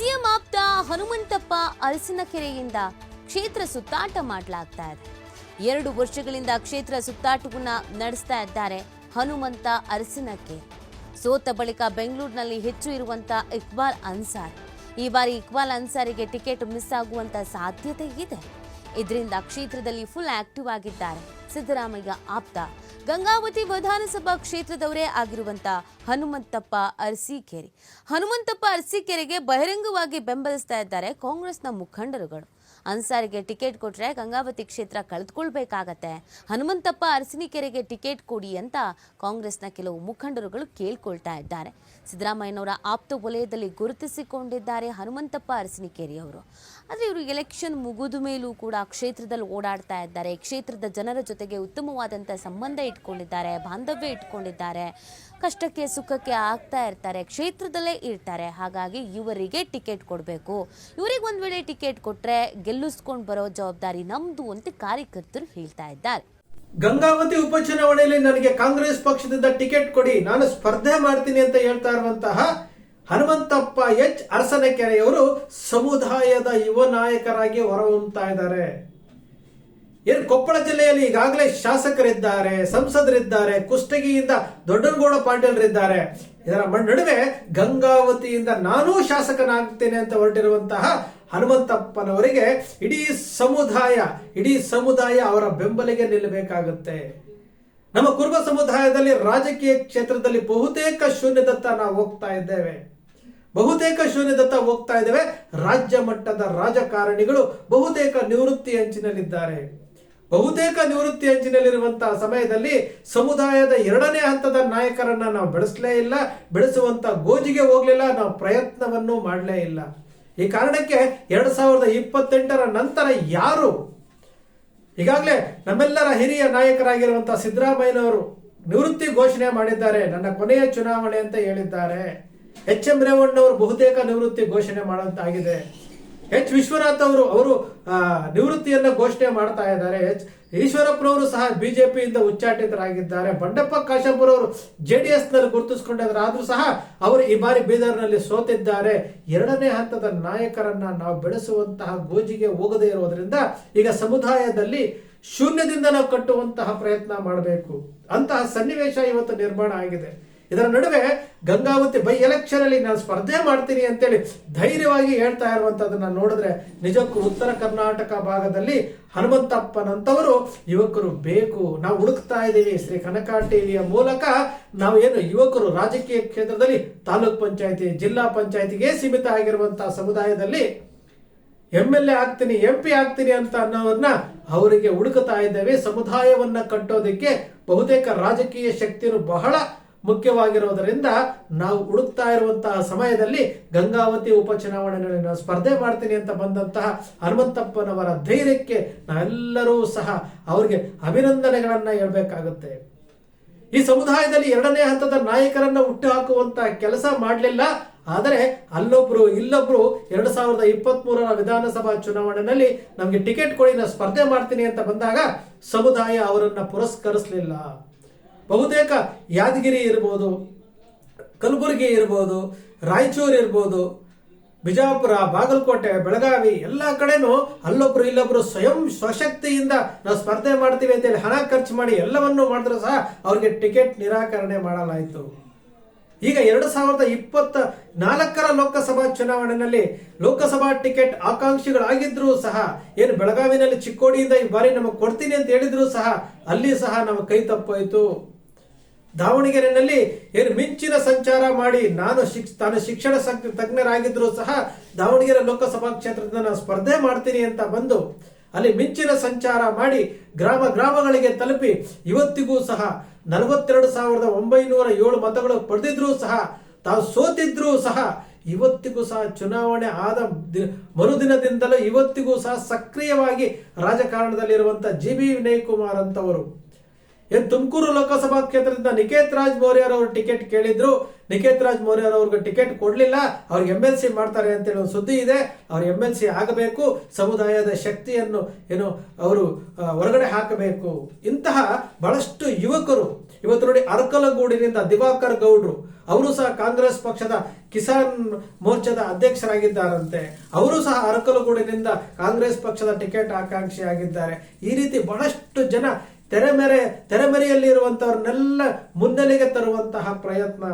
CM ಆಪ್ತ ಹನುಮಂತಪ್ಪ ಅರಸಿನಕೆರೆಯಿಂದ ಕ್ಷೇತ್ರ ಸುತ್ತಾಟ ಮಾಡಲಾಗ್ತಾ ಇದೆ. ಎರಡು ವರ್ಷಗಳಿಂದ ಕ್ಷೇತ್ರ ಸುತ್ತಾಟವನ್ನ ನಡೆಸ್ತಾ ಇದ್ದಾರೆ ಹನುಮಂತ ಅರಸಿನಕೆರೆ ಸೋತ ಬಳಿಕ ಬೆಂಗಳೂರಿನಲ್ಲಿ ಹೆಚ್ಚು ಇರುವಂತ ಇಕ್ಬಾಲ್ ಅನ್ಸಾರ್. ಈ ಬಾರಿ ಇಕ್ಬಾಲ್ ಅನ್ಸಾರಿಗೆ ಟಿಕೆಟ್ ಮಿಸ್ ಆಗುವಂತ ಸಾಧ್ಯತೆ ಇದೆ. ಇದರಿಂದ ಕ್ಷೇತ್ರದಲ್ಲಿ ಫುಲ್ ಆಕ್ಟಿವ್ ಆಗಿದ್ದಾರೆ. ಸಿದ್ದರಾಮಯ್ಯ ಆಪ್ತ. ಗಂಗಾವತಿ ವಿಧಾನಸಭಾ ಕ್ಷೇತ್ರದವರೇ ಆಗಿರುವಂತ ಹನುಮಂತಪ್ಪ ಅರಸೀಕೆರೆ. ಹನುಮಂತಪ್ಪ ಅರಸೀಕೆರೆಗೆ ಬಹಿರಂಗವಾಗಿ ಬೆಂಬಲಿಸ್ತಾ ಇದ್ದಾರೆ ಕಾಂಗ್ರೆಸ್ನ ಮುಖಂಡರುಗಳು. ಅನ್ಸಾರಿಗೆ ಟಿಕೆಟ್ ಕೊಟ್ಟರೆ ಗಂಗಾವತಿ ಕ್ಷೇತ್ರ ಕಳೆದುಕೊಳ್ಬೇಕಾಗತ್ತೆ. ಹನುಮಂತಪ್ಪ ಅರಸಿನಿಕೆರೆಗೆ ಟಿಕೆಟ್ ಕೊಡಿ ಅಂತ ಕಾಂಗ್ರೆಸ್ನ ಕೆಲವು ಮುಖಂಡರುಗಳು ಕೇಳ್ಕೊಳ್ತಾ ಇದ್ದಾರೆ. ಸಿದ್ದರಾಮಯ್ಯನವರ ಆಪ್ತ ವಲಯದಲ್ಲಿ ಗುರುತಿಸಿಕೊಂಡಿದ್ದಾರೆ ಹನುಮಂತಪ್ಪ ಅರಸಿನಿಕೆರೆಯವರು. ಆದರೆ ಇವರು ಎಲೆಕ್ಷನ್ ಮುಗಿದ ಮೇಲೂ ಕೂಡ ಕ್ಷೇತ್ರದಲ್ಲಿ ಓಡಾಡ್ತಾ ಇದ್ದಾರೆ. ಕ್ಷೇತ್ರದ ಜನರ ಜೊತೆಗೆ ಉತ್ತಮವಾದಂಥ ಸಂಬಂಧ ಇಟ್ಕೊಂಡಿದ್ದಾರೆ, ಬಾಂಧವ್ಯ ಇಟ್ಕೊಂಡಿದ್ದಾರೆ. ಕಷ್ಟಕ್ಕೆ ಸುಖಕ್ಕೆ ಆಗ್ತಾ ಇರ್ತಾರೆ, ಕ್ಷೇತ್ರದಲ್ಲೇ ಇರ್ತಾರೆ. ಹಾಗಾಗಿ ಇವರಿಗೆ ಟಿಕೆಟ್ ಕೊಡಬೇಕು. ಇವರಿಗೆ ಒಂದು ವೇಳೆ ಟಿಕೆಟ್ ಕೊಟ್ರೆ ಗೆಲ್ಲಿಸ್ಕೊಂಡು ಬರೋ ಜವಾಬ್ದಾರಿ ನಮ್ದು ಅಂತ ಕಾರ್ಯಕರ್ತರು ಹೇಳ್ತಾ ಇದ್ದಾರೆ. ಗಂಗಾವತಿ ಉಪಚುನಾವಣೆಯಲ್ಲಿ ನನಗೆ ಕಾಂಗ್ರೆಸ್ ಪಕ್ಷದಿಂದ ಟಿಕೆಟ್ ಕೊಡಿ, ನಾನು ಸ್ಪರ್ಧೆ ಮಾಡ್ತೀನಿ ಅಂತ ಹೇಳ್ತಾ ಇರುವಂತಹ ಹನುಮಂತಪ್ಪ ಎಚ್ ಅರಸನಕೆರೆಯವರು ಸಮುದಾಯದ ಯುವ ನಾಯಕರಾಗಿ ಹೊರಹೊಮ್ಮತಾ ಇದ್ದಾರೆ. ಏನು ಕೊಪ್ಪಳ ಜಿಲ್ಲೆಯಲ್ಲಿ ಈಗಾಗಲೇ ಶಾಸಕರಿದ್ದಾರೆ, ಸಂಸದರಿದ್ದಾರೆ, ಕುಷ್ಟಗಿಯಿಂದ ದೊಡ್ಡನಗೌಡ ಪಾಟೀಲ್ರಿದ್ದಾರೆ. ಇದರ ನಡುವೆ ಗಂಗಾವತಿಯಿಂದ ನಾನೂ ಶಾಸಕನಾಗ್ತೇನೆ ಅಂತ ಹೊರಟಿರುವಂತಹ ಹನುಮಂತಪ್ಪನವರಿಗೆ ಇಡೀ ಸಮುದಾಯ ಇಡೀ ಸಮುದಾಯ ಅವರ ಬೆಂಬಲಿಗೆ ನಿಲ್ಲಬೇಕಾಗುತ್ತೆ. ನಮ್ಮ ಕುರುಬ ಸಮುದಾಯದಲ್ಲಿ ರಾಜಕೀಯ ಕ್ಷೇತ್ರದಲ್ಲಿ ಬಹುತೇಕ ಶೂನ್ಯದತ್ತ ನಾವು ಹೋಗ್ತಾ ಇದ್ದೇವೆ. ಬಹುತೇಕ ಶೂನ್ಯದತ್ತ ಹೋಗ್ತಾ ಇದ್ದೇವೆ. ರಾಜ್ಯ ಮಟ್ಟದ ರಾಜಕಾರಣಿಗಳು ಬಹುತೇಕ ನಿವೃತ್ತಿ ಅಂಚಿನಲ್ಲಿದ್ದಾರೆ. ಬಹುತೇಕ ನಿವೃತ್ತಿ ಅಂಚಿನಲ್ಲಿರುವಂತಹ ಸಮಯದಲ್ಲಿ ಸಮುದಾಯದ ಎರಡನೇ ಹಂತದ ನಾಯಕರನ್ನ ನಾವು ಬೆಳೆಸಲೇ ಇಲ್ಲ, ಬೆಳೆಸುವಂತ ಗೋಜಿಗೆ ಹೋಗ್ಲಿಲ್ಲ, ನಾವು ಪ್ರಯತ್ನವನ್ನು ಮಾಡಲೇ ಇಲ್ಲ. ಈ ಕಾರಣಕ್ಕೆ ಎರಡ್ ಸಾವಿರದ ಇಪ್ಪತ್ತೆಂಟರ ನಂತರ ಯಾರು, ಈಗಾಗಲೇ ನಮ್ಮೆಲ್ಲರ ಹಿರಿಯ ನಾಯಕರಾಗಿರುವಂತಹ ಸಿದ್ದರಾಮಯ್ಯನವರು ನಿವೃತ್ತಿ ಘೋಷಣೆ ಮಾಡಿದ್ದಾರೆ, ನನ್ನ ಕೊನೆಯ ಚುನಾವಣೆ ಅಂತ ಹೇಳಿದ್ದಾರೆ. ಎಚ್ ಎಂ ರೇವಣ್ಣವರು ಬಹುತೇಕ ನಿವೃತ್ತಿ ಘೋಷಣೆ ಮಾಡುವಂತಾಗಿದೆ. ಎಚ್ ವಿಶ್ವನಾಥ್ ಅವರು ಅವರು ನಿವೃತ್ತಿಯನ್ನ ಘೋಷಣೆ ಮಾಡ್ತಾ ಇದ್ದಾರೆ. ಎಚ್ ಈಶ್ವರಪ್ಪನವರು ಸಹ ಬಿಜೆಪಿಯಿಂದ ಉಚ್ಚಾಟಿತರಾಗಿದ್ದಾರೆ. ಬಂಡಪ್ಪ ಕಾಶಂಪುರ ಅವರು ಜೆಡಿಎಸ್ನಲ್ಲಿ ಗುರುತಿಸಿಕೊಂಡಿದ್ದಾರೆ. ಆದರೂ ಸಹ ಅವರು ಈ ಬಾರಿ ಬೀದರ್ನಲ್ಲಿ ಸೋತಿದ್ದಾರೆ. ಎರಡನೇ ಹಂತದ ನಾಯಕರನ್ನ ನಾವು ಬೆಳೆಸುವಂತಹ ಗೋಜಿಗೆ ಹೋಗದೇ ಇರೋದ್ರಿಂದ ಈಗ ಸಮುದಾಯದಲ್ಲಿ ಶೂನ್ಯದಿಂದ ನಾವು ಕಟ್ಟುವಂತಹ ಪ್ರಯತ್ನ ಮಾಡಬೇಕು. ಅಂತಹ ಸನ್ನಿವೇಶ ಇವತ್ತು ನಿರ್ಮಾಣ ಆಗಿದೆ. ಇದರ ನಡುವೆ ಗಂಗಾವತಿ ಬೈ ಎಲೆಕ್ಷನ್ ಅಲ್ಲಿ ನಾನು ಸ್ಪರ್ಧೆ ಮಾಡ್ತೀನಿ ಅಂತೇಳಿ ಧೈರ್ಯವಾಗಿ ಹೇಳ್ತಾ ಇರುವಂತದನ್ನ ನೋಡಿದ್ರೆ ನಿಜಕ್ಕೂ ಉತ್ತರ ಕರ್ನಾಟಕ ಭಾಗದಲ್ಲಿ ಹನುಮಂತಪ್ಪನಂತವರು ಯುವಕರು ಬೇಕು. ನಾವು ಹುಡುಕ್ತಾ ಇದ್ದೀವಿ ಶ್ರೀ ಕನಕ ಟಿವಿಯ ಮೂಲಕ. ನಾವು ಏನು ಯುವಕರು ರಾಜಕೀಯ ಕ್ಷೇತ್ರದಲ್ಲಿ ತಾಲೂಕ್ ಪಂಚಾಯತಿ, ಜಿಲ್ಲಾ ಪಂಚಾಯತಿಗೆ ಸೀಮಿತ ಆಗಿರುವಂತಹ ಸಮುದಾಯದಲ್ಲಿ ಎಂ ಎಲ್ ಎ ಆಗ್ತೀನಿ ಎಂ ಪಿ ಆಗ್ತೀನಿ ಅಂತ ಅನ್ನೋರನ್ನ ಅವರಿಗೆ ಹುಡುಕುತ್ತಾ ಇದ್ದೇವೆ. ಸಮುದಾಯವನ್ನ ಕಟ್ಟೋದಕ್ಕೆ ಬಹುತೇಕ ರಾಜಕೀಯ ಶಕ್ತಿಯನ್ನು ಬಹಳ ಮುಖ್ಯವಾಗಿರೋದರಿಂದ ನಾವು ಹುಡುಕ್ತಾ ಇರುವಂತಹ ಸಮಯದಲ್ಲಿ ಗಂಗಾವತಿ ಉಪಚುನಾವಣೆಗಳಲ್ಲಿ ನಾನು ಸ್ಪರ್ಧೆ ಮಾಡ್ತೀನಿ ಅಂತ ಬಂದಂತಹ ಹನುಮಂತಪ್ಪನವರ ಧೈರ್ಯಕ್ಕೆ ನಾವೆಲ್ಲರೂ ಸಹ ಅವರಿಗೆ ಅಭಿನಂದನೆಗಳನ್ನು ಹೇಳಬೇಕಾಗುತ್ತೆ. ಈ ಸಮುದಾಯದಲ್ಲಿ ಎರಡನೇ ಹಂತದ ನಾಯಕರನ್ನ ಹುಟ್ಟು ಹಾಕುವಂತ ಕೆಲಸ ಮಾಡಲಿಲ್ಲ. ಆದರೆ ಅಲ್ಲೊಬ್ರು ಇಲ್ಲೊಬ್ರು ಎರಡ್ ಸಾವಿರದ ಇಪ್ಪತ್ತ್ ಮೂರರ ವಿಧಾನಸಭಾ ಚುನಾವಣೆಯಲ್ಲಿ ನಮಗೆ ಟಿಕೆಟ್ ಕೊಡಿ ನಾನು ಸ್ಪರ್ಧೆ ಮಾಡ್ತೀನಿ ಅಂತ ಬಂದಾಗ ಸಮುದಾಯ ಅವರನ್ನ ಪುರಸ್ಕರಿಸಲಿಲ್ಲ. ಬಹುತೇಕ ಯಾದಗಿರಿ ಇರ್ಬೋದು, ಕಲಬುರಗಿ ಇರ್ಬೋದು, ರಾಯಚೂರು ಇರ್ಬೋದು, ಬಿಜಾಪುರ, ಬಾಗಲಕೋಟೆ, ಬೆಳಗಾವಿ ಎಲ್ಲ ಕಡೆನೂ ಅಲ್ಲೊಬ್ರು ಇಲ್ಲೊಬ್ರು ಸ್ವಯಂ ಸ್ವಶಕ್ತಿಯಿಂದ ನಾವು ಸ್ಪರ್ಧೆ ಮಾಡ್ತೀವಿ ಅಂತೇಳಿ ಹಣ ಖರ್ಚು ಮಾಡಿ ಎಲ್ಲವನ್ನೂ ಮಾಡಿದ್ರು ಸಹ ಅವ್ರಿಗೆ ಟಿಕೆಟ್ ನಿರಾಕರಣೆ ಮಾಡಲಾಯಿತು. ಈಗ ಎರಡು ಸಾವಿರದ ಇಪ್ಪತ್ತ ನಾಲ್ಕರ ಲೋಕಸಭಾ ಚುನಾವಣೆಯಲ್ಲಿ ಲೋಕಸಭಾ ಟಿಕೆಟ್ ಆಕಾಂಕ್ಷಿಗಳಾಗಿದ್ರು ಸಹ, ಏನು ಬೆಳಗಾವಿನಲ್ಲಿ ಚಿಕ್ಕೋಡಿಯಿಂದ ಈ ಬಾರಿ ನಮಗೆ ಕೊಡ್ತೀನಿ ಅಂತ ಹೇಳಿದ್ರು ಸಹ, ಅಲ್ಲಿ ಸಹ ನಮ್ಮ ಕೈ ತಪ್ಪೋಯ್ತು. ದಾವಣಗೆರೆಯಲ್ಲಿ ಏನು ಮಿಂಚಿನ ಸಂಚಾರ ಮಾಡಿ ನಾನು ಶಿಕ್ಷ ತಾನು ಶಿಕ್ಷಣ ತಜ್ಞರಾಗಿದ್ದರೂ ಸಹ ದಾವಣಗೆರೆ ಲೋಕಸಭಾ ಕ್ಷೇತ್ರದಿಂದ ನಾನು ಸ್ಪರ್ಧೆ ಮಾಡ್ತೀನಿ ಅಂತ ಬಂದು ಅಲ್ಲಿ ಮಿಂಚಿನ ಸಂಚಾರ ಮಾಡಿ ಗ್ರಾಮ ಗ್ರಾಮಗಳಿಗೆ ತಲುಪಿ ಇವತ್ತಿಗೂ ಸಹ ನಲವತ್ತೆರಡು ಸಾವಿರದ ಒಂಬೈನೂರ ಏಳು ಮತಗಳು ಪಡೆದಿದ್ರೂ ಸಹ, ತಾವು ಸೋತಿದ್ರೂ ಸಹ ಇವತ್ತಿಗೂ ಸಹ ಚುನಾವಣೆ ಆದ ಮರುದಿನದಿಂದಲೂ ಇವತ್ತಿಗೂ ಸಹ ಸಕ್ರಿಯವಾಗಿ ರಾಜಕಾರಣದಲ್ಲಿರುವಂಥ ಜಿ ಬಿ ವಿನಯ್ ಕುಮಾರ್ ಅಂತವರು. ಏನ್ ತುಮಕೂರು ಲೋಕಸಭಾ ಕ್ಷೇತ್ರದಿಂದ ನಿಕೇತ್ ರಾಜ್ ಮೌರ್ಯರ್ ಅವರು ಟಿಕೆಟ್ ಕೇಳಿದ್ರು. ನಿಕೇತ್ ರಾಜ್ ಮೌರ್ಯರ್ ಅವ್ರಿಗೆ ಟಿಕೆಟ್ ಕೊಡ್ಲಿಲ್ಲ. ಅವ್ರು ಎಂ ಎಲ್ ಸಿ ಮಾಡ್ತಾರೆ ಅಂತೇಳಿ ಒಂದು ಸುದ್ದಿ ಇದೆ. ಅವ್ರು ಎಂ ಎಲ್ ಸಿ ಆಗಬೇಕು. ಸಮುದಾಯದ ಶಕ್ತಿಯನ್ನು, ಏನು, ಅವರು ಹೊರಗಡೆ ಹಾಕಬೇಕು. ಇಂತಹ ಬಹಳಷ್ಟು ಯುವಕರು ಇವತ್ತು ನೋಡಿ ಅರಕಲಗೂಡಿನಿಂದ ದಿವಾಕರ್ ಗೌಡ್ರು. ಅವರು ಸಹ ಕಾಂಗ್ರೆಸ್ ಪಕ್ಷದ ಕಿಸಾನ್ ಮೋರ್ಚಾದ ಅಧ್ಯಕ್ಷರಾಗಿದ್ದಾರಂತೆ. ಅವರು ಸಹ ಅರಕಲಗೂಡಿನಿಂದ ಕಾಂಗ್ರೆಸ್ ಪಕ್ಷದ ಟಿಕೆಟ್ ಆಕಾಂಕ್ಷಿಯಾಗಿದ್ದಾರೆ. ಈ ರೀತಿ ಬಹಳಷ್ಟು ಜನ ತೆರೆಮೆರೆ ತೆರೆಮರೆಯಲ್ಲಿರುವಂತವ್ರನ್ನೆಲ್ಲ ಮುನ್ನೆಲೆಗೆ ತರುವಂತಹ ಪ್ರಯತ್ನ.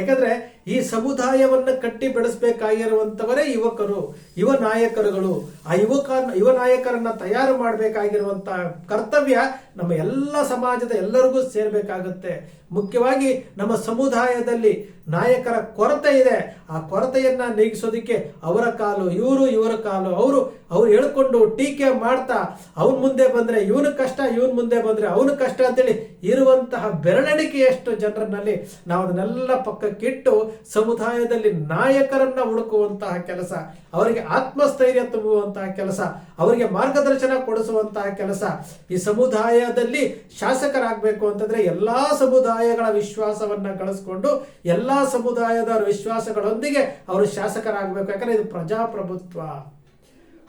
ಯಾಕಂದ್ರೆ ಈ ಸಮುದಾಯವನ್ನು ಕಟ್ಟಿ ಬೆಳೆಸಬೇಕಾಗಿರುವಂತವರೇ ಯುವಕರು, ಯುವ ನಾಯಕರುಗಳು. ಆ ಯುವಕ ಯುವ ನಾಯಕರನ್ನ ತಯಾರು ಮಾಡಬೇಕಾಗಿರುವಂತಹ ಕರ್ತವ್ಯ ನಮ್ಮ ಎಲ್ಲ ಸಮಾಜದ ಎಲ್ಲರಿಗೂ ಸೇರಬೇಕಾಗುತ್ತೆ. ಮುಖ್ಯವಾಗಿ ನಮ್ಮ ಸಮುದಾಯದಲ್ಲಿ ನಾಯಕರ ಕೊರತೆ ಇದೆ. ಆ ಕೊರತೆಯನ್ನ ನೀಗಿಸೋದಿಕ್ಕೆ ಅವರ ಕಾಲು, ಇವರು ಇವರ ಕಾಲು, ಅವರು, ಅವ್ರು ಹೇಳ್ಕೊಂಡು ಟೀಕೆ ಮಾಡ್ತಾ ಅವ್ನ ಮುಂದೆ ಬಂದ್ರೆ ಇವನ ಕಷ್ಟ, ಇವನ್ ಮುಂದೆ ಬಂದ್ರೆ ಅವನ ಕಷ್ಟ ಅಂತೇಳಿ ಇರುವಂತಹ ಬೆರಳೆಣಿಕೆಯಷ್ಟು ಜನರನ್ನಲ್ಲಿ ನಾವು ಅದನ್ನೆಲ್ಲ ಪಕ್ಕಕ್ಕಿಟ್ಟು ಸಮುದಾಯದಲ್ಲಿ ನಾಯಕರನ್ನ ಹುಡುಕುವಂತಹ ಕೆಲಸ, ಅವರಿಗೆ ಆತ್ಮಸ್ಥೈರ್ಯ ತುಂಬುವಂತಹ ಕೆಲಸ, ಅವರಿಗೆ ಮಾರ್ಗದರ್ಶನ ಕೊಡಿಸುವಂತಹ ಕೆಲಸ. ಈ ಸಮುದಾಯದಲ್ಲಿ ಶಾಸಕರಾಗಬೇಕು ಅಂತಂದ್ರೆ ಎಲ್ಲಾ ಸಮುದಾಯಗಳ ವಿಶ್ವಾಸವನ್ನ ಗಳಿಸ್ಕೊಂಡು ಎಲ್ಲಾ ಸಮುದಾಯದ ವಿಶ್ವಾಸಗಳೊಂದಿಗೆ ಅವರು ಶಾಸಕರಾಗಬೇಕು. ಯಾಕಂದ್ರೆ ಇದು ಪ್ರಜಾಪ್ರಭುತ್ವ.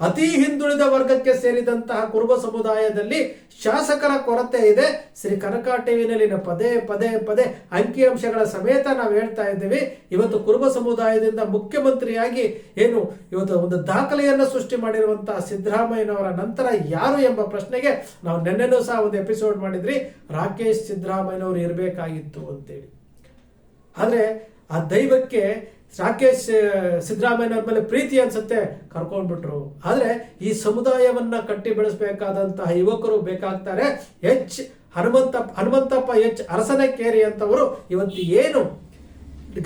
ಅತಿ ಹಿಂದುಳಿದ ವರ್ಗಕ್ಕೆ ಸೇರಿದಂತಹ ಕುರುಬ ಸಮುದಾಯದಲ್ಲಿ ಶಾಸಕರ ಕೊರತೆ ಇದೆ. ಶ್ರೀ ಕನಕ ಟಿವಿನಲ್ಲಿನ ಪದೇ ಪದೇ ಪದೇ ಅಂಕಿಅಂಶಗಳ ಸಮೇತ ನಾವು ಹೇಳ್ತಾ ಇದ್ದೀವಿ. ಇವತ್ತು ಕುರುಬ ಸಮುದಾಯದಿಂದ ಮುಖ್ಯಮಂತ್ರಿಯಾಗಿ ಏನು ಇವತ್ತು ಒಂದು ದಾಖಲೆಯನ್ನು ಸೃಷ್ಟಿ ಮಾಡಿರುವಂತಹ ಸಿದ್ದರಾಮಯ್ಯನವರ ನಂತರ ಯಾರು ಎಂಬ ಪ್ರಶ್ನೆಗೆ ನಾವು ನಿನ್ನೆನೂ ಸಹ ಒಂದು ಎಪಿಸೋಡ್ ಮಾಡಿದ್ರಿ. ರಾಕೇಶ್ ಸಿದ್ದರಾಮಯ್ಯನವರು ಇರಬೇಕಾಗಿತ್ತು ಅಂತೇಳಿ. ಆದರೆ ಆ ದೈವಕ್ಕೆ ರಾಕೇಶ್ ಸಿದ್ದರಾಮಯ್ಯನವ್ರ ಮೇಲೆ ಪ್ರೀತಿ ಅನ್ಸುತ್ತೆ ಕರ್ಕೊಂಡ್ಬಿಟ್ರು. ಆದರೆ ಈ ಸಮುದಾಯವನ್ನ ಕಟ್ಟಿ ಬೆಳೆಸಬೇಕಾದಂತಹ ಯುವಕರು ಬೇಕಾಗ್ತಾರೆ ಎಚ್ ಹನುಮಂತಪ್ಪ ಹನುಮಂತಪ್ಪ ಎಚ್ ಅರಸನಕೇರಿ ಅಂತವರು ಇವತ್ತು ಏನು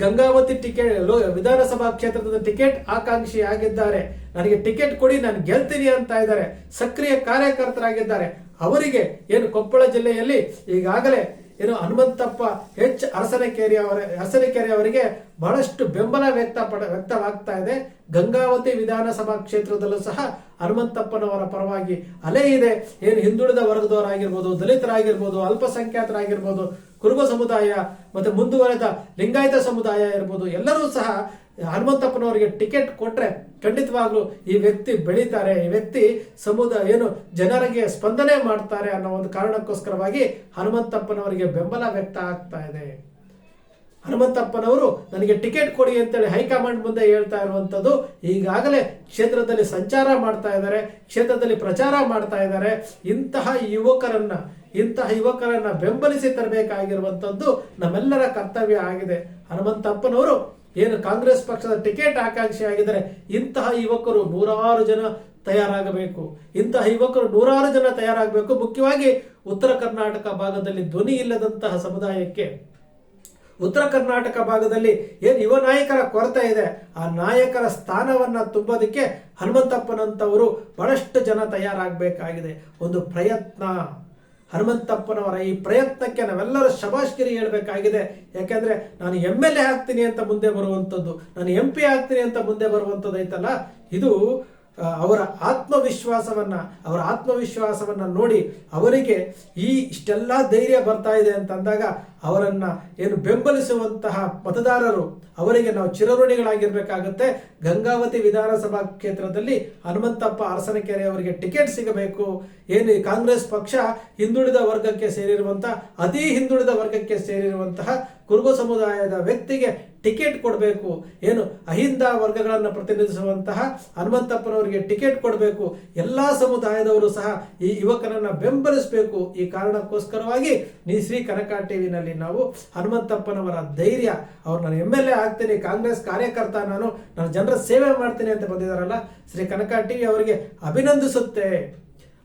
ಗಂಗಾವತಿ ಟಿಕೆಟ್ ವಿಧಾನಸಭಾ ಕ್ಷೇತ್ರದ ಟಿಕೆಟ್ ಆಕಾಂಕ್ಷಿ ಆಗಿದ್ದಾರೆ. ನನಗೆ ಟಿಕೆಟ್ ಕೊಡಿ, ನಾನು ಗೆಲ್ತೀನಿ ಅಂತ ಇದ್ದಾರೆ. ಸಕ್ರಿಯ ಕಾರ್ಯಕರ್ತರಾಗಿದ್ದಾರೆ. ಅವರಿಗೆ ಏನು ಕೊಪ್ಪಳ ಜಿಲ್ಲೆಯಲ್ಲಿ ಈಗಾಗಲೇ ಏನು ಹನುಮಂತಪ್ಪ ಎಚ್ ಅರಸನಕೇರಿ ಅವರ ಅರಸನಕೇರಿ ಅವರಿಗೆ ಬಹಳಷ್ಟು ಬೆಂಬಲ ವ್ಯಕ್ತ ವ್ಯಕ್ತವಾಗ್ತಾ ಇದೆ. ಗಂಗಾವತಿ ವಿಧಾನಸಭಾ ಕ್ಷೇತ್ರದಲ್ಲೂ ಸಹ ಹನುಮಂತಪ್ಪನವರ ಪರವಾಗಿ ಅಲೆ ಇದೆ. ಏನು ಹಿಂದುಳಿದ ವರ್ಗದವರಾಗಿರ್ಬೋದು, ದಲಿತರಾಗಿರ್ಬೋದು, ಅಲ್ಪಸಂಖ್ಯಾತರಾಗಿರ್ಬೋದು, ಕುರುಬ ಸಮುದಾಯ ಮತ್ತೆ ಮುಂದುವರೆದ ಲಿಂಗಾಯತ ಸಮುದಾಯ ಇರ್ಬೋದು, ಎಲ್ಲರೂ ಸಹ ಹನುಮಂತಪ್ಪನವರಿಗೆ ಟಿಕೆಟ್ ಕೊಟ್ರೆ ಖಂಡಿತವಾಗ್ಲೂ ಈ ವ್ಯಕ್ತಿ ಬೆಳೀತಾರೆ, ಈ ವ್ಯಕ್ತಿ ಸಮುದಾಯ ಏನು ಜನರಿಗೆ ಸ್ಪಂದನೆ ಮಾಡ್ತಾರೆ ಅನ್ನೋ ಒಂದು ಕಾರಣಕ್ಕೋಸ್ಕರವಾಗಿ ಹನುಮಂತಪ್ಪನವರಿಗೆ ಬೆಂಬಲ ವ್ಯಕ್ತ ಆಗ್ತಾ ಇದೆ. ಹನುಮಂತಪ್ಪನವರು ನನಗೆ ಟಿಕೆಟ್ ಕೊಡಿ ಅಂತೇಳಿ ಹೈಕಮಾಂಡ್ ಮುಂದೆ ಹೇಳ್ತಾ ಇರುವಂತದ್ದು ಈಗಾಗಲೇ ಕ್ಷೇತ್ರದಲ್ಲಿ ಸಂಚಾರ ಮಾಡ್ತಾ ಇದ್ದಾರೆ, ಕ್ಷೇತ್ರದಲ್ಲಿ ಪ್ರಚಾರ ಮಾಡ್ತಾ ಇದ್ದಾರೆ. ಇಂತಹ ಯುವಕರನ್ನ ಇಂತಹ ಯುವಕರನ್ನ ಬೆಂಬಲಿಸಿ ತರಬೇಕಾಗಿರುವಂಥದ್ದು ನಮ್ಮೆಲ್ಲರ ಕರ್ತವ್ಯ ಆಗಿದೆ. ಹನುಮಂತಪ್ಪನವರು ಏನು ಕಾಂಗ್ರೆಸ್ ಪಕ್ಷದ ಟಿಕೆಟ್ ಆಕಾಂಕ್ಷಿ ಆಗಿದ್ರೆ ಇಂತಹ ಯುವಕರು ನೂರಾರು ಜನ ತಯಾರಾಗಬೇಕು. ಇಂತಹ ಯುವಕರು ನೂರಾರು ಜನ ತಯಾರಾಗಬೇಕು. ಮುಖ್ಯವಾಗಿ ಉತ್ತರ ಕರ್ನಾಟಕ ಭಾಗದಲ್ಲಿ ಧ್ವನಿ ಇಲ್ಲದಂತಹ ಸಮುದಾಯಕ್ಕೆ. ಉತ್ತರ ಕರ್ನಾಟಕ ಭಾಗದಲ್ಲಿ ಏನು ಯುವ ನಾಯಕರ ಕೊರತೆ ಇದೆ, ಆ ನಾಯಕರ ಸ್ಥಾನವನ್ನು ತುಂಬೋದಕ್ಕೆ ಹನುಮಂತಪ್ಪನಂತವರು ಬಹಳಷ್ಟು ಜನ ತಯಾರಾಗಬೇಕಾಗಿದೆ. ಒಂದು ಪ್ರಯತ್ನ. ಹನುಮಂತಪ್ಪನವರ ಈ ಪ್ರಯತ್ನಕ್ಕೆ ನಾವೆಲ್ಲರೂ ಶಬಾಷ್ಗಿರಿ ಹೇಳಬೇಕಾಗಿದೆ. ಯಾಕೆಂದ್ರೆ ನಾನು ಎಂ ಎಲ್ ಎ ಆಗ್ತೀನಿ ಅಂತ ಮುಂದೆ ಬರುವಂಥದ್ದು, ನಾನು ಎಂ ಪಿ ಆಗ್ತೀನಿ ಅಂತ ಮುಂದೆ ಬರುವಂಥದ್ದು ಐತಲ್ಲ? ಇದು ಅವರ ಆತ್ಮವಿಶ್ವಾಸವನ್ನ ಅವರ ಆತ್ಮವಿಶ್ವಾಸವನ್ನ ನೋಡಿ ಅವರಿಗೆ ಈ ಇಷ್ಟೆಲ್ಲ ಧೈರ್ಯ ಬರ್ತಾ ಇದೆ ಅಂತ ಅಂದಾಗ ಅವರನ್ನ ಏನು ಬೆಂಬಲಿಸುವಂತಹ ಮತದಾರರು ಅವರಿಗೆ ನಾವು ಚಿರಋಣಿಗಳಾಗಿರ್ಬೇಕಾಗತ್ತೆ. ಗಂಗಾವತಿ ವಿಧಾನಸಭಾ ಕ್ಷೇತ್ರದಲ್ಲಿ ಹನುಮಂತಪ್ಪ ಅರಸನಕೆರೆ ಅವರಿಗೆ ಟಿಕೆಟ್ ಸಿಗಬೇಕು. ಏನು ಕಾಂಗ್ರೆಸ್ ಪಕ್ಷ ಹಿಂದುಳಿದ ವರ್ಗಕ್ಕೆ ಸೇರಿರುವಂತಹ, ಅತಿ ಹಿಂದುಳಿದ ವರ್ಗಕ್ಕೆ ಸೇರಿರುವಂತಹ ಕುರುಬ ಸಮುದಾಯದ ವ್ಯಕ್ತಿಗೆ ಟಿಕೆಟ್ ಕೊಡಬೇಕು. ಏನು? ಅಹಿಂದ ವರ್ಗಗಳನ್ನು ಪ್ರತಿನಿಧಿಸುವಂತಹ ಹನುಮಂತಪ್ಪನವರಿಗೆ ಟಿಕೆಟ್ ಕೊಡಬೇಕು. ಎಲ್ಲ ಸಮುದಾಯದವರು ಸಹ ಈ ಯುವಕರನ್ನು ಬೆಂಬಲಿಸಬೇಕು. ಈ ಕಾರಣಕ್ಕೋಸ್ಕರವಾಗಿ ನೀ ಶ್ರೀ ಕನಕ ಟಿವಿನಲ್ಲಿ ನಾವು ಹನುಮಂತಪ್ಪನವರ ಧೈರ್ಯ. ಅವ್ರು ನಾನು ಎಂ ಎಲ್ ಎ ಆಗ್ತೀನಿ, ಕಾಂಗ್ರೆಸ್ ಕಾರ್ಯಕರ್ತ ನಾನು ನಾನು ಜನರ ಸೇವೆ ಮಾಡ್ತೀನಿ ಅಂತ ಬಂದಿದ್ದಾರಲ್ಲ ಶ್ರೀ ಕನಕ ಟಿವಿ ಅವರಿಗೆ ಅಭಿನಂದಿಸುತ್ತೆ.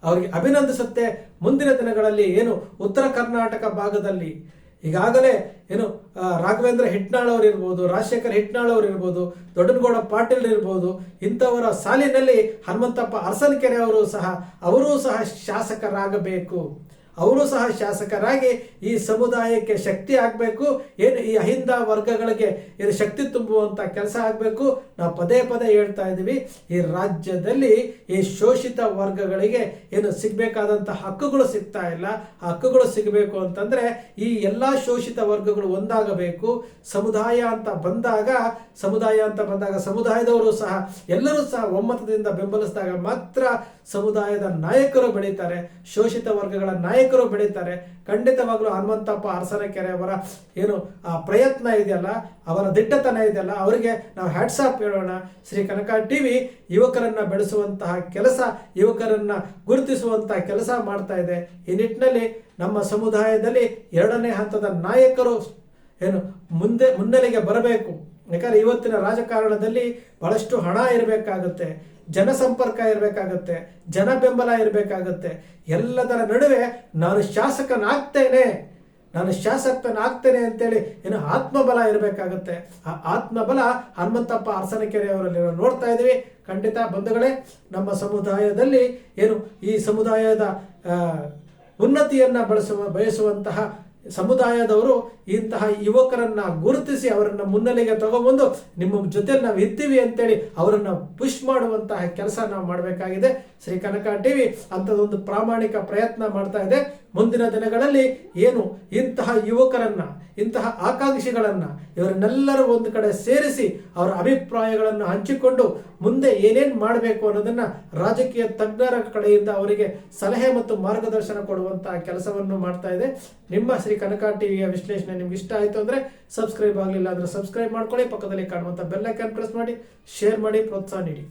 ಅವರಿಗೆ ಅಭಿನಂದಿಸುತ್ತೆ. ಮುಂದಿನ ದಿನಗಳಲ್ಲಿ ಏನು? ಉತ್ತರ ಕರ್ನಾಟಕ ಭಾಗದಲ್ಲಿ ಈಗಾಗಲೇ ಏನು ರಾಘವೇಂದ್ರ ಹಿಟ್ನಾಳ್ ಅವರು ಇರ್ಬೋದು ರಾಜಶೇಖರ್ ಹಿಟ್ನಾಳ್ ಅವರು ಇರ್ಬೋದು ದೊಡ್ಡನಗೌಡ ಪಾಟೀಲ್ ಇರ್ಬೋದು, ಇಂಥವರ ಸಾಲಿನಲ್ಲಿ ಹನುಮಂತಪ್ಪ ಅರಸನಕೆರೆ ಅವರು ಸಹ, ಅವರೂ ಸಹ ಶಾಸಕರಾಗಬೇಕು. ಅವರು ಸಹ ಶಾಸಕರಾಗಿ ಈ ಸಮುದಾಯಕ್ಕೆ ಶಕ್ತಿ ಆಗಬೇಕು, ಏನು ಈ ಅಹಿಂದ ವರ್ಗಗಳಿಗೆ ಏನು ಶಕ್ತಿ ತುಂಬುವಂಥ ಕೆಲಸ ಆಗಬೇಕು, ನಾವು ಪದೇ ಪದೇ ಹೇಳ್ತಾ ಇದ್ದೀವಿ. ಈ ರಾಜ್ಯದಲ್ಲಿ ಈ ಶೋಷಿತ ವರ್ಗಗಳಿಗೆ ಏನು ಸಿಗಬೇಕಾದಂಥ ಹಕ್ಕುಗಳು ಸಿಗ್ತಾ ಇಲ್ಲ. ಹಕ್ಕುಗಳು ಸಿಗಬೇಕು ಅಂತಂದರೆ ಈ ಎಲ್ಲ ಶೋಷಿತ ವರ್ಗಗಳು ಒಂದಾಗಬೇಕು. ಸಮುದಾಯ ಅಂತ ಬಂದಾಗ, ಸಮುದಾಯ ಅಂತ ಬಂದಾಗ ಸಮುದಾಯದವರು ಸಹ ಎಲ್ಲರೂ ಸಹ ಒಮ್ಮತದಿಂದ ಬೆಂಬಲಿಸಿದಾಗ ಮಾತ್ರ ಸಮುದಾಯದ ನಾಯಕರು ಬೆಳೀತಾರೆ. ಶೋಷಿತ ವರ್ಗಗಳ ನಾಯಕರು ನಾಯಕರು ಬೆಳೀತಾರೆ. ಖಂಡಿತವಾಗ್ಲೂ ಹನುಮಂತಪ್ಪ ಅರಸನಕೆರೆ ಅವರ ಏನು, ಆ ಪ್ರಯತ್ನ ಇದೆಯಲ್ಲ, ಅವರ ದಿಟ್ಟತನ ಇದೆಯಲ್ಲ, ಅವರಿಗೆ ನಾವು ಹ್ಯಾಟ್ಸಾಪ್ ಹೇಳೋಣ. ಶ್ರೀ ಕನಕ ಟಿವಿ ಯುವಕರನ್ನು ಬೆಳೆಸುವಂತಹ ಕೆಲಸ, ಯುವಕರನ್ನ ಗುರುತಿಸುವಂತಹ ಕೆಲಸ ಮಾಡ್ತಾ ಇದೆ. ಈ ನಿಟ್ಟಿನಲ್ಲಿ ನಮ್ಮ ಸಮುದಾಯದಲ್ಲಿ ಎರಡನೇ ಹಂತದ ನಾಯಕರು ಏನು, ಮುಂದೆ, ಮುನ್ನೆಲೆಗೆ ಬರಬೇಕು. ಯಾಕಂದ್ರೆ ಇವತ್ತಿನ ರಾಜಕಾರಣದಲ್ಲಿ ಬಹಳಷ್ಟು ಹಣ ಇರಬೇಕಾಗುತ್ತೆ, ಜನಸಂಪರ್ಕ ಇರಬೇಕಾಗುತ್ತೆ ಜನ ಬೆಂಬಲ ಇರಬೇಕಾಗತ್ತೆ. ಎಲ್ಲದರ ನಡುವೆ ನಾನು ಶಾಸಕನಾಗ್ತೇನೆ ನಾನು ಶಾಸಕನಾಗ್ತೇನೆ ಅಂತೇಳಿ ಏನು ಆತ್ಮಬಲ ಇರಬೇಕಾಗತ್ತೆ. ಆ ಆತ್ಮಬಲ ಹನುಮಂತಪ್ಪ ಅರಸನಕೆರೆ ಅವರಲ್ಲಿ ನಾವು ನೋಡ್ತಾ ಇದ್ದೀವಿ. ಖಂಡಿತ ಬಂಧುಗಳೇ, ನಮ್ಮ ಸಮುದಾಯದಲ್ಲಿ ಏನು ಈ ಸಮುದಾಯದ ಉನ್ನತಿಯನ್ನ ಬಳಸುವ, ಬಯಸುವಂತಹ ಸಮುದಾಯದವರು ಇಂತಹ ಯುವಕರನ್ನ ಗುರುತಿಸಿ ಅವರನ್ನ ಮುನ್ನೆಲೆಗೆ ತಗೊಂಬಂದು ನಿಮ್ಮ ಜೊತೆ ನಾವು ಇರ್ತೀವಿ ಅಂತೇಳಿ ಅವರನ್ನ ಪುಷ್ ಮಾಡುವಂತಹ ಕೆಲಸ ನಾವು ಮಾಡಬೇಕಾಗಿದೆ. ಶ್ರೀ ಕನಕ ಟಿವಿ ಅಂಥದ್ದೊಂದು ಪ್ರಾಮಾಣಿಕ ಪ್ರಯತ್ನ ಮಾಡ್ತಾ ಇದೆ. ಮುಂದಿನ ದಿನಗಳಲ್ಲಿ ಏನು ಇಂತಹ ಯುವಕರನ್ನ, ಇಂತಹ ಆಕಾಂಕ್ಷಿಗಳನ್ನ ಇವರನ್ನೆಲ್ಲರೂ ಒಂದು ಕಡೆ ಸೇರಿಸಿ ಅವರ ಅಭಿಪ್ರಾಯಗಳನ್ನು ಹಂಚಿಕೊಂಡು ಮುಂದೆ ಏನೇನು ಮಾಡಬೇಕು ಅನ್ನೋದನ್ನ ರಾಜಕೀಯ ತಜ್ಞರ ಕಡೆಯಿಂದ ಅವರಿಗೆ ಸಲಹೆ ಮತ್ತು ಮಾರ್ಗದರ್ಶನ ಕೊಡುವಂತಹ ಕೆಲಸವನ್ನು ಮಾಡ್ತಾ ಇದೆ. ನಿಮ್ಮ ಶ್ರೀ ಕನಕ ಟಿವಿಯ ವಿಶ್ಲೇಷಣೆ ನಿಮ್ಗೆ ಇಷ್ಟ ಆಯಿತು ಅಂದ್ರೆ ಸಬ್ಸ್ಕ್ರೈಬ್ ಆಗಲಿಲ್ಲ ಅಂದ್ರೆ ಸಬ್ಸ್ಕ್ರೈಬ್ ಮಾಡ್ಕೊಳ್ಳಿ. ಪಕ್ಕದಲ್ಲಿ ಕಾಣುವಂಥ ಬೆಲ್ ಐಕಾನ್ ಪ್ರೆಸ್ ಮಾಡಿ, ಶೇರ್ ಮಾಡಿ, ಪ್ರೋತ್ಸಾಹ ನೀಡಿ.